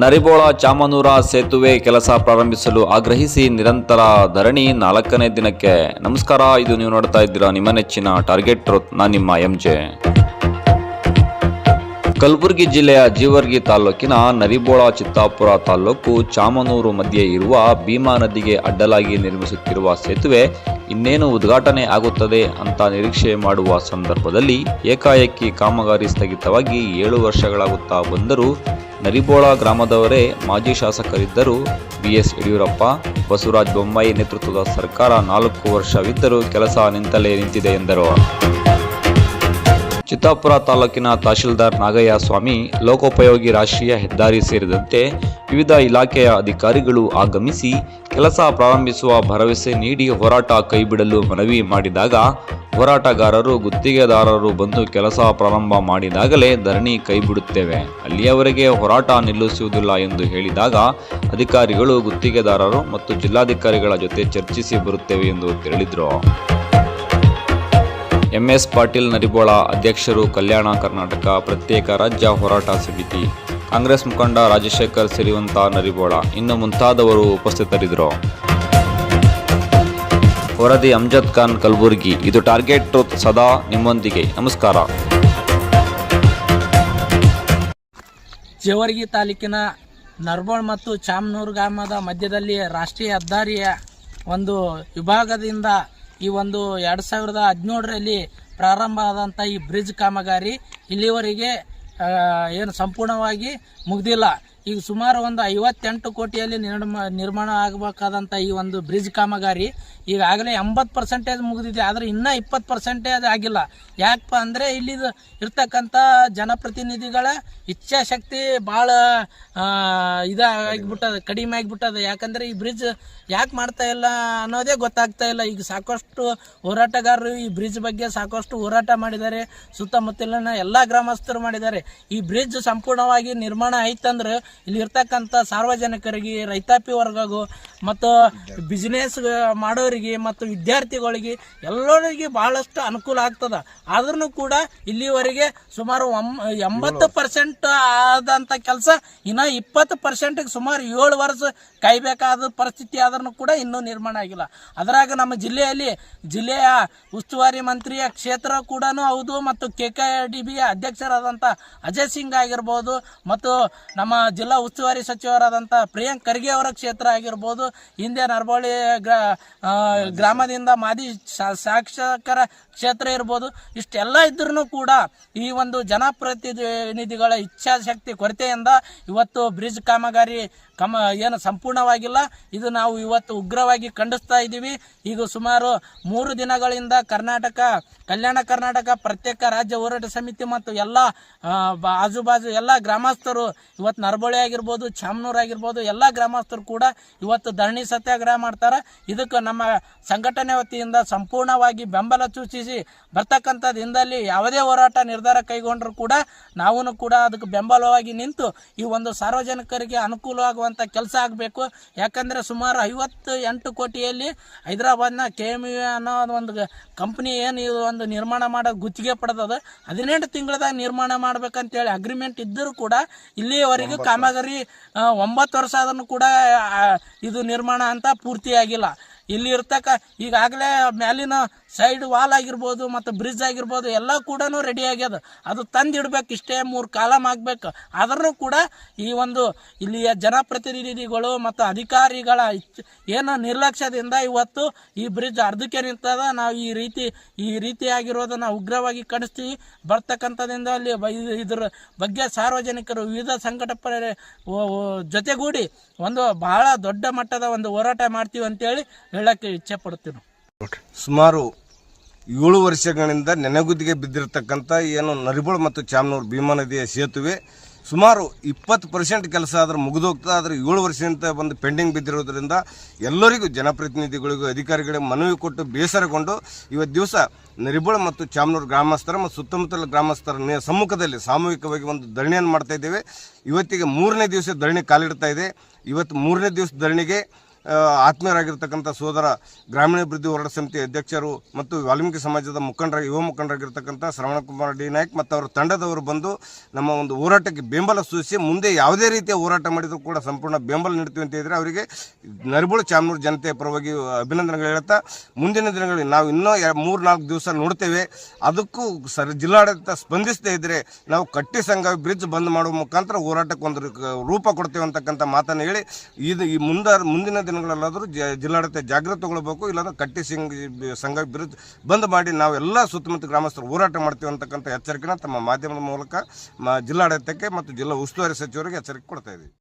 ನರಿಬೋಳ ಚಾಮನೂರ ಸೇತುವೆ ಕೆಲಸ ಪ್ರಾರಂಭಿಸಲು ಆಗ್ರಹಿಸಿ ನಿರಂತರ ಧರಣಿ ನಾಲ್ಕನೇ ದಿನಕ್ಕೆ. ನಮಸ್ಕಾರ, ಇದು ನೀವು ನೋಡ್ತಾ ಇದ್ದೀರಾ ನಿಮ್ಮ ನೆಚ್ಚಿನ ಟಾರ್ಗೆಟ್ ನಾನು ನಿಮ್ಮ ಎಂ ಜೆ. ಕಲಬುರಗಿ ಜಿಲ್ಲೆಯ ಜೀವರ್ಗಿ ತಾಲೂಕಿನ ನರಿಬೋಳ ಚಿತ್ತಾಪುರ ತಾಲೂಕು ಚಾಮನೂರು ಮಧ್ಯೆ ಇರುವ ಭೀಮಾ ನದಿಗೆ ಅಡ್ಡಲಾಗಿ ನಿರ್ಮಿಸುತ್ತಿರುವ ಸೇತುವೆ ಇನ್ನೇನು ಉದ್ಘಾಟನೆ ಆಗುತ್ತದೆ ಅಂತ ನಿರೀಕ್ಷೆ ಮಾಡುವ ಸಂದರ್ಭದಲ್ಲಿ ಏಕಾಏಕಿ ಕಾಮಗಾರಿ ಸ್ಥಗಿತವಾಗಿ ಏಳು ವರ್ಷಗಳಾಗುತ್ತಾ ಬಂದರೂ ನರಿಬೋಳ ಗ್ರಾಮದವರೇ ಮಾಜಿ ಶಾಸಕರಿದ್ದರು ಬಿಎಸ್ ಯಡಿಯೂರಪ್ಪ, ಬಸವರಾಜ ಬೊಮ್ಮಾಯಿ ನೇತೃತ್ವದ ಸರ್ಕಾರ ನಾಲ್ಕು ವರ್ಷವಿದ್ದರೂ ಕೆಲಸ ನಿಂತಲೇ ನಿಂತಿದೆ ಎಂದರು. ಚಿತ್ತಾಪುರ ತಾಲೂಕಿನ ತಹಶೀಲ್ದಾರ್ ನಾಗಯ್ಯ ಸ್ವಾಮಿ, ಲೋಕೋಪಯೋಗಿ ರಾಷ್ಟ್ರೀಯ ಹೆದ್ದಾರಿ ಸೇರಿದಂತೆ ವಿವಿಧ ಇಲಾಖೆಯ ಅಧಿಕಾರಿಗಳು ಆಗಮಿಸಿ ಕೆಲಸ ಪ್ರಾರಂಭಿಸುವ ಭರವಸೆ ನೀಡಿ ಹೋರಾಟ ಕೈಬಿಡಲು ಮನವಿ ಮಾಡಿದಾಗ ಹೋರಾಟಗಾರರು, ಗುತ್ತಿಗೆದಾರರು ಬಂದು ಕೆಲಸ ಪ್ರಾರಂಭ ಮಾಡಿದಾಗಲೇ ಧರಣಿ ಕೈಬಿಡುತ್ತೇವೆ. ಅಲ್ಲಿಯವರೆಗೆ ಹೋರಾಟ ನಿಲ್ಲಿಸುವುದಿಲ್ಲ ಎಂದು ಹೇಳಿದಾಗ ಅಧಿಕಾರಿಗಳು, ಗುತ್ತಿಗೆದಾರರು ಮತ್ತು ಜಿಲ್ಲಾಧಿಕಾರಿಗಳ ಜೊತೆ ಚರ್ಚಿಸಿ ಬರುತ್ತೇವೆ ಎಂದು ತಿಳಿದರು. ಎಂಎಸ್ ಪಾಟೀಲ್ ನರಿಬೋಳ ಅಧ್ಯಕ್ಷರು ಕಲ್ಯಾಣ ಕರ್ನಾಟಕ ಪ್ರತ್ಯೇಕ ರಾಜ್ಯ ಹೋರಾಟ ಸಮಿತಿ. ಕಾಂಗ್ರೆಸ್ ಮುಖಂಡ ರಾಜಶೇಖರ್ ಸಿರಿವಂತ ನರಿಬೋಳ ಇನ್ನು ಮುಂತಾದವರು ಉಪಸ್ಥಿತರಿದ್ದರು. ವರದಿ ಅಮ್ಜದ್ ಖಾನ್ ಕಲಬುರ್ಗಿ, ಇದು ಟಾರ್ಗೆಟ್ ಟ್ರೂತ್ ಸದಾ ನಿಮ್ಮೊಂದಿಗೆ. ನಮಸ್ಕಾರ. ಜೇವರ್ಗಿ ತಾಲೂಕಿನ ನರ್ಬೋಳ್ ಮತ್ತು ಚಾಮನೂರು ಗ್ರಾಮದ ಮಧ್ಯದಲ್ಲಿ ರಾಷ್ಟ್ರೀಯ ಹೆದ್ದಾರಿಯ ಒಂದು ವಿಭಾಗದಿಂದ ಈ ಒಂದು ಎರಡು ಸಾವಿರದ ಹದಿನೇಳರಲ್ಲಿ ಪ್ರಾರಂಭ ಆದಂಥ ಈ ಬ್ರಿಡ್ಜ್ ಕಾಮಗಾರಿ ಇಲ್ಲಿವರೆಗೆ ಏನು ಸಂಪೂರ್ಣವಾಗಿ ಮುಗ್ದಿಲ್ಲ. ಈಗ ಸುಮಾರು ಒಂದು ಐವತ್ತೆಂಟು ಕೋಟಿಯಲ್ಲಿ ನಿರ್ಮ, ನಿರ್ಮಾಣ ಆಗಬೇಕಾದಂಥ ಈ ಒಂದು ಬ್ರಿಡ್ಜ್ ಕಾಮಗಾರಿ ಈಗಾಗಲೇ ಎಂಬತ್ತು ಪರ್ಸೆಂಟೇಜ್ ಮುಗಿದಿದೆ. ಆದರೆ ಇನ್ನೂ ಇಪ್ಪತ್ತು ಪರ್ಸೆಂಟೇಜ್ ಆಗಿಲ್ಲ. ಯಾಕಪ್ಪ ಅಂದರೆ ಇಲ್ಲಿ ಇರ್ತಕ್ಕಂಥ ಜನಪ್ರತಿನಿಧಿಗಳ ಇಚ್ಛಾಶಕ್ತಿ ಭಾಳ ಇದಾಗಿಬಿಟ್ಟದ, ಕಡಿಮೆ ಆಗಿಬಿಟ್ಟದ. ಯಾಕಂದರೆ ಈ ಬ್ರಿಡ್ಜ್ ಯಾಕೆ ಮಾಡ್ತಾ ಇಲ್ಲ ಅನ್ನೋದೇ ಗೊತ್ತಾಗ್ತಾ ಇಲ್ಲ. ಈಗ ಸಾಕಷ್ಟು ಹೋರಾಟಗಾರರು ಈ ಬ್ರಿಡ್ಜ್ ಬಗ್ಗೆ ಸಾಕಷ್ಟು ಹೋರಾಟ ಮಾಡಿದ್ದಾರೆ. ಸುತ್ತಮುತ್ತಲಿನ ಎಲ್ಲ ಗ್ರಾಮಸ್ಥರು ಮಾಡಿದ್ದಾರೆ. ಈ ಬ್ರಿಡ್ಜ್ ಸಂಪೂರ್ಣವಾಗಿ ನಿರ್ಮಾಣ ಆಯ್ತಂದ್ರೆ ಇಲ್ಲಿ ಇರ್ತಕ್ಕಂಥ ಸಾರ್ವಜನಿಕರಿಗೆ ರೈತಾಪಿ ವರ್ಗಗೂ ಮತ್ತು ಬಿಸ್ನೆಸ್ ಮಾಡೋರಿಗೆ ಮತ್ತು ವಿದ್ಯಾರ್ಥಿಗಳಿಗೆ ಎಲ್ಲರಿಗೆ ಬಹಳಷ್ಟು ಅನುಕೂಲ ಆಗ್ತದ. ಆದ್ರೂ ಕೂಡ ಇಲ್ಲಿವರೆಗೆ ಸುಮಾರು ಎಂಬತ್ತು ಪರ್ಸೆಂಟ್ ಆದಂಥ ಕೆಲಸ ಇನ್ನು ಇಪ್ಪತ್ತು ಪರ್ಸೆಂಟ್ಗೆ ಸುಮಾರು ಏಳು ವರ್ಷ ಕಾಯ್ಬೇಕಾದ ಪರಿಸ್ಥಿತಿ ಆದ್ರೂ ಕೂಡ ಇನ್ನೂ ನಿರ್ಮಾಣ ಆಗಿಲ್ಲ. ಅದರಾಗ ನಮ್ಮ ಜಿಲ್ಲೆಯಲ್ಲಿ ಜಿಲ್ಲೆಯ ಉಸ್ತುವಾರಿ ಮಂತ್ರಿಯ ಕ್ಷೇತ್ರ ಕೂಡ ಹೌದು ಮತ್ತು ಕೆ ಕೆ ಡಿ ಬಿಯ ಅಧ್ಯಕ್ಷರಾದಂಥ ಅಜಯ್ ಸಿಂಗ್ ಆಗಿರ್ಬೋದು ಮತ್ತು ನಮ್ಮ ಜಿಲ್ಲಾ ಉಸ್ತುವಾರಿ ಸಚಿವರಾದಂಥ ಪ್ರಿಯಾಂಕ್ ಖರ್ಗೆ ಅವರ ಕ್ಷೇತ್ರ ಆಗಿರ್ಬೋದು ಹಿಂದೆ ನರಬೋಳಿ ಗ್ರಾ ಗ್ರಾಮದಿಂದ ಮಾದಿ ಶಾಸಕರ ಕ್ಷೇತ್ರ ಇರ್ಬೋದು, ಇಷ್ಟೆಲ್ಲ ಇದ್ರೂ ಕೂಡ ಈ ಒಂದು ಜನಪ್ರತಿನಿಧಿಗಳ ಇಚ್ಛಾಶಕ್ತಿ ಕೊರತೆಯಿಂದ ಇವತ್ತು ಬ್ರಿಡ್ಜ್ ಕಾಮಗಾರಿ ಕಮ, ಏನು ಸಂಪೂರ್ಣವಾಗಿಲ್ಲ. ಇದು ನಾವು ಇವತ್ತು ಉಗ್ರವಾಗಿ ಖಂಡಿಸ್ತಾ ಇದ್ದೀವಿ. ಈಗ ಸುಮಾರು ಮೂರು ದಿನಗಳಿಂದ ಕರ್ನಾಟಕ, ಕಲ್ಯಾಣ ಕರ್ನಾಟಕ ಪ್ರತ್ಯೇಕ ರಾಜ್ಯ ಹೋರಾಟ ಸಮಿತಿ ಮತ್ತು ಎಲ್ಲ ಆಜುಬಾಜು ಎಲ್ಲ ಗ್ರಾಮಸ್ಥರು ಇವತ್ತು ನರಬೊಳೆ ಆಗಿರ್ಬೋದು, ಚಾಮನೂರು ಆಗಿರ್ಬೋದು, ಎಲ್ಲ ಗ್ರಾಮಸ್ಥರು ಕೂಡ ಇವತ್ತು ಧರಣಿ ಸತ್ಯಾಗ್ರಹ ಮಾಡ್ತಾರೆ. ಇದಕ್ಕೆ ನಮ್ಮ ಸಂಘಟನೆ ವತಿಯಿಂದ ಸಂಪೂರ್ಣವಾಗಿ ಬೆಂಬಲ ಸೂಚಿಸಿ ಬರ್ತಕ್ಕಂಥ ದಿನದಲ್ಲಿ ಯಾವುದೇ ಹೋರಾಟ ನಿರ್ಧಾರ ಕೈಗೊಂಡರೂ ಕೂಡ ನಾವು ಕೂಡ ಅದಕ್ಕೆ ಬೆಂಬಲವಾಗಿ ನಿಂತು ಈ ಒಂದು ಸಾರ್ವಜನಿಕರಿಗೆ ಅನುಕೂಲವಾಗುವಂಥ ಕೆಲಸ ಆಗಬೇಕು. ಯಾಕಂದರೆ ಸುಮಾರು ಐವತ್ತು ಎಂಟು ಕೋಟಿಯಲ್ಲಿ ಹೈದರಾಬಾದ್ನ ಕೆ ಎಂ ಯು ಅನ್ನೋ ಒಂದು ಕಂಪ್ನಿ ಏನು ಇದು ಒಂದು ನಿರ್ಮಾಣ ಮಾಡೋದು ಗುತ್ತಿಗೆ ಪಡೆದದ ಹದಿನೆಂಟು ತಿಂಗಳದಾಗ ನಿರ್ಮಾಣ ಮಾಡ್ಬೇಕಂತೇಳಿ ಅಗ್ರಿಮೆಂಟ್ ಇದ್ದರೂ ಕೂಡ ಇಲ್ಲಿಯವರೆಗೂ ಕಾಮಗಾರಿ ಒಂಬತ್ತು ವರ್ಷ ಆದ್ರೂ ಕೂಡ ಇದು ನಿರ್ಮಾಣ ಅಂತ ಪೂರ್ತಿಯಾಗಿಲ್ಲ. ಇಲ್ಲಿ ಇರ್ತಕ್ಕ ಈಗಾಗಲೇ ಮ್ಯಾಲಿನ ಸೈಡ್ ವಾಲ್ ಆಗಿರ್ಬೋದು ಮತ್ತು ಬ್ರಿಡ್ಜ್ ಆಗಿರ್ಬೋದು ಎಲ್ಲ ಕೂಡ ರೆಡಿ ಆಗ್ಯದ. ಅದು ತಂದಿಡ್ಬೇಕು, ಇಷ್ಟೇ ಮೂರು ಕಾಲಮ್ ಆಗ್ಬೇಕು. ಆದ್ರೂ ಕೂಡ ಈ ಒಂದು ಇಲ್ಲಿಯ ಜನಪ್ರತಿನಿಧಿಗಳು ಮತ್ತು ಅಧಿಕಾರಿಗಳ ಏನು ನಿರ್ಲಕ್ಷ್ಯದಿಂದ ಇವತ್ತು ಈ ಬ್ರಿಡ್ಜ್ ಅರ್ಧಕ್ಕೆ ನಿಂತದ. ನಾವು ಈ ರೀತಿ, ಈ ರೀತಿಯಾಗಿರೋದನ್ನ ಉಗ್ರವಾಗಿ ಕಡಿಸ್ತೀವಿ ಬರ್ತಕ್ಕಂಥದ್ದಿಂದ ಅಲ್ಲಿ ಇದ್ರ ಬಗ್ಗೆ ಸಾರ್ವಜನಿಕರು ವಿವಿಧ ಸಂಕಟ ಜೊತೆಗೂಡಿ ಒಂದು ಬಹಳ ದೊಡ್ಡ ಮಟ್ಟದ ಒಂದು ಹೋರಾಟ ಮಾಡ್ತೀವಿ ಅಂತೇಳಿ ಹೇಳಕ್ಕೆ ಇಚ್ಛೆ ಪಡ್ತೀನಿ ಸುಮಾರು ಏಳು ವರ್ಷಗಳಿಂದ ನೆನೆಗುದಿಗೆ ಬಿದ್ದಿರತಕ್ಕಂಥ ಏನು ನರಿಬೋಳು ಮತ್ತು ಚಾಮನೂರು ಭೀಮಾ ನದಿಯ ಸೇತುವೆ ಸುಮಾರು ಇಪ್ಪತ್ತು ಪರ್ಸೆಂಟ್ ಕೆಲಸ ಆದ್ರೆ ಮುಗಿದೋಗ್ತದೆ. ಆದರೆ ಏಳು ವರ್ಷದಿಂದ ಒಂದು ಪೆಂಡಿಂಗ್ ಬಿದ್ದಿರೋದ್ರಿಂದ ಎಲ್ಲರಿಗೂ ಜನಪ್ರತಿನಿಧಿಗಳಿಗೂ ಅಧಿಕಾರಿಗಳಿಗೆ ಮನವಿ ಕೊಟ್ಟು ಬೇಸರಗೊಂಡು ಇವತ್ತು ದಿವಸ ನರಿಬೋಳು ಮತ್ತು ಚಾಮನೂರು ಗ್ರಾಮಸ್ಥರ ಮತ್ತು ಸುತ್ತಮುತ್ತಲ ಗ್ರಾಮಸ್ಥರ ಸಮ್ಮುಖದಲ್ಲಿ ಸಾಮೂಹಿಕವಾಗಿ ಒಂದು ಧರಣಿಯನ್ನು ಮಾಡ್ತಾ ಇದ್ದೇವೆ. ಇವತ್ತಿಗೆ ಮೂರನೇ ದಿವಸ ಧರಣಿ ಕಾಲಿಡ್ತಾ ಇದೆ. ಇವತ್ತು ಮೂರನೇ ದಿವಸ ಧರಣಿಗೆ ಆತ್ಮೀಯರಾಗಿರ್ತಕ್ಕಂಥ ಸೋದರ ಗ್ರಾಮೀಣಾಭಿವೃದ್ಧಿ ಹೋರಾಟ ಸಮಿತಿ ಅಧ್ಯಕ್ಷರು ಮತ್ತು ವಾಲ್ಮೀಕಿ ಸಮಾಜದ ಮುಖಂಡರ, ಯುವ ಮುಖಂಡರಾಗಿರ್ತಕ್ಕಂಥ ಶ್ರವಣಕುಮಾರ್ ಡಿ ನಾಯ್ಕ್ ಮತ್ತು ಅವರ ತಂಡದವರು ಬಂದು ನಮ್ಮ ಒಂದು ಹೋರಾಟಕ್ಕೆ ಬೆಂಬಲ ಸೂಚಿಸಿ ಮುಂದೆ ಯಾವುದೇ ರೀತಿಯ ಹೋರಾಟ ಮಾಡಿದರೂ ಕೂಡ ಸಂಪೂರ್ಣ ಬೆಂಬಲ ನೀಡ್ತೀವಿ ಅಂತ ಹೇಳಿದರೆ ಅವರಿಗೆ ನರಿಬುಳ ಚಾಮನೂರು ಜನತೆಯ ಪರವಾಗಿ ಅಭಿನಂದನೆಗಳು ಹೇಳ್ತಾ ಮುಂದಿನ ದಿನಗಳಲ್ಲಿ ನಾವು ಇನ್ನೂ ಮೂರು ನಾಲ್ಕು ದಿವಸ ನೋಡ್ತೇವೆ. ಅದಕ್ಕೂ ಸರ್ ಜಿಲ್ಲಾಡಳಿತ ಸ್ಪಂದಿಸದೇ ಇದ್ದರೆ ನಾವು ಕಟ್ಟಿ ಸಂಘ ಬ್ರಿಡ್ಜ್ ಬಂದ್ ಮಾಡುವ ಮುಖಾಂತರ ಹೋರಾಟಕ್ಕೆ ಒಂದು ರೂಪ ಕೊಡ್ತೇವೆ ಅಂತಕ್ಕಂಥ ಮಾತನ್ನು ಹೇಳಿ ಇದು ಈ ಮುಂದ, ಮುಂದಿನ ದಿನಗಳಲ್ಲಾದರೂ ಜ- ಜಿಲ್ಲಾಡಳಿತ ಜಾಗೃತಿ ತಗೊಳ್ಬೇಕು, ಇಲ್ಲಾಂದ್ರೆ ಕಟ್ಟಿ ಸಿಂಗ್ ಸಂಘ ವಿರುದ್ಧ ಬಂದ್ ಮಾಡಿ ನಾವೆಲ್ಲ ಸುತ್ತಮುತ್ತ ಗ್ರಾಮಸ್ಥರು ಹೋರಾಟ ಮಾಡ್ತೀವಿ ಅಂತಕ್ಕಂಥ ಎಚ್ಚರಿಕೆನ ತಮ್ಮ ಮಾಧ್ಯಮದ ಮೂಲಕ ಜಿಲ್ಲಾಡಳಿತಕ್ಕೆ ಮತ್ತು ಜಿಲ್ಲಾ ಉಸ್ತುವಾರಿ ಸಚಿವರಿಗೆ ಎಚ್ಚರಿಕೆ ಕೊಡ್ತಾ ಇದ್ದೀವಿ.